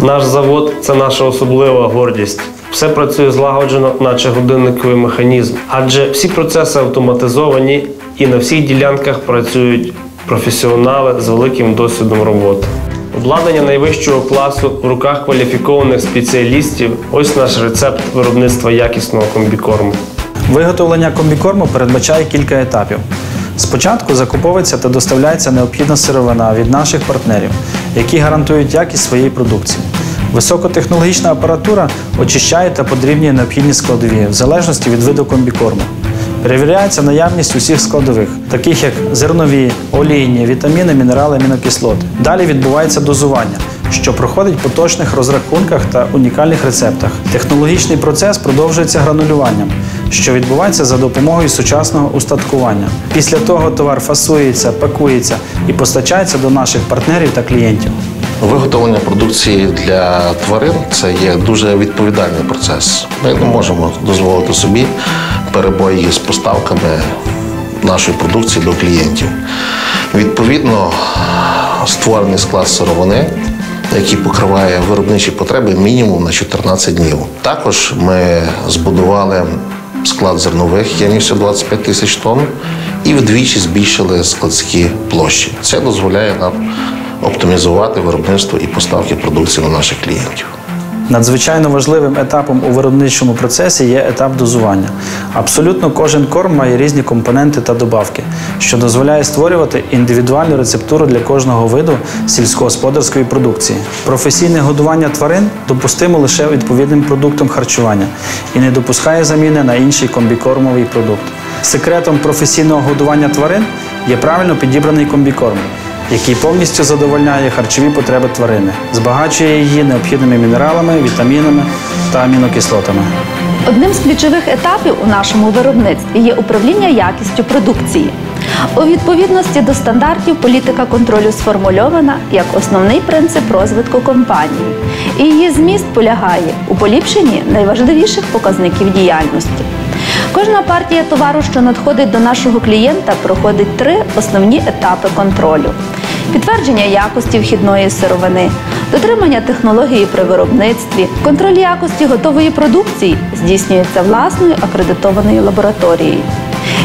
Наш завод це наша особлива гордість. Все працює злагоджено, наче годинниковий механізм, адже всі процеси автоматизовані і на всіх ділянках працюють професіонали з великим досвідом роботи. Обладнання найвищого класу в руках кваліфікованих спеціалістів. Ось наш рецепт виробництва якісного комбікорму. Виготовлення комбікорму передбачає кілька етапів. Спочатку закуповується та доставляється необхідна сировина від наших партнерів, які гарантують якість своєї продукції. Високотехнологічна апаратура очищає та подрівнює необхідні складові в залежності від виду комбікорму. Перевіряється наявність усіх складових, таких як зернові, олійні, вітаміни, мінерали, амінокислоти. Далі відбувається дозування, що проходить по точних розрахунках та унікальних рецептах. Технологічний процес продовжується гранулюванням, що відбувається за допомогою сучасного устаткування. Після того товар фасується, пакується і постачається до наших партнерів та клієнтів. Виготовлення продукції для тварин це є дуже відповідальний процес. Ми не можемо дозволити собі перебої з поставками нашої продукції до клієнтів. Відповідно, створений склад сировини, який покриває виробничі потреби мінімум на 14 днів. Також ми збудували склад зернових янівся 25 тисяч тонн і вдвічі збільшили складські площі. Це дозволяє нам оптимізувати виробництво і поставки продукції на наших клієнтів. Надзвичайно важливим етапом у виробничому процесі є етап дозування. Абсолютно кожен корм має різні компоненти та добавки, що дозволяє створювати індивідуальну рецептуру для кожного виду сільськогосподарської продукції. Професійне годування тварин допустимо лише відповідним продуктом харчування і не допускає заміни на інший комбікормовий продукт. Секретом професійного годування тварин є правильно підібраний комбікорм який повністю задовольняє харчові потреби тварини, збагачує її необхідними мінералами, вітамінами та амінокислотами. Одним з ключових етапів у нашому виробництві є управління якістю продукції. У відповідності до стандартів політика контролю сформульована як основний принцип розвитку компанії, і її зміст полягає у поліпшенні найважливіших показників діяльності. Кожна партія товару, що надходить до нашого клієнта, проходить три основні етапи контролю: підтвердження якості вхідної сировини, дотримання технології при виробництві, контроль якості готової продукції здійснюється власною акредитованою лабораторією.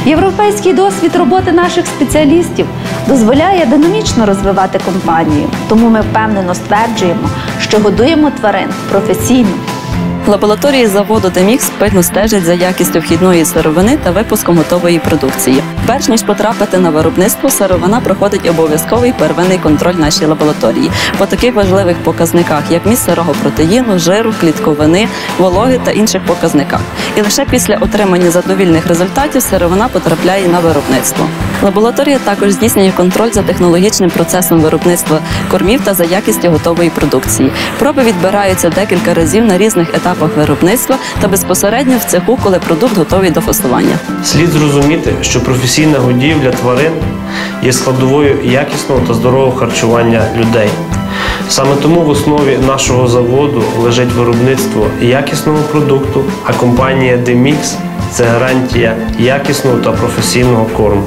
Європейський досвід роботи наших спеціалістів дозволяє динамічно розвивати компанію, тому ми впевнено стверджуємо, що годуємо тварин професійно. Лабораторії заводу Демікс пильно стежать за якістю вхідної сировини та випуском готової продукції. Перш ніж потрапити на виробництво, сировина проходить обов'язковий первинний контроль нашій лабораторії по таких важливих показниках, як міст сирого протеїну, жиру, клітковини, вологи та інших показниках. І лише після отримання задовільних результатів сировина потрапляє на виробництво. Лабораторія також здійснює контроль за технологічним процесом виробництва кормів та за якістю готової продукції. Проби відбираються декілька разів на різних етапах виробництва та безпосередньо в цеху, коли продукт готовий до фасування. Слід зрозуміти, що професійна годівля тварин є складовою якісного та здорового харчування людей. Саме тому в основі нашого заводу лежить виробництво якісного продукту, а компанія Demix – це гарантія якісного та професійного корму.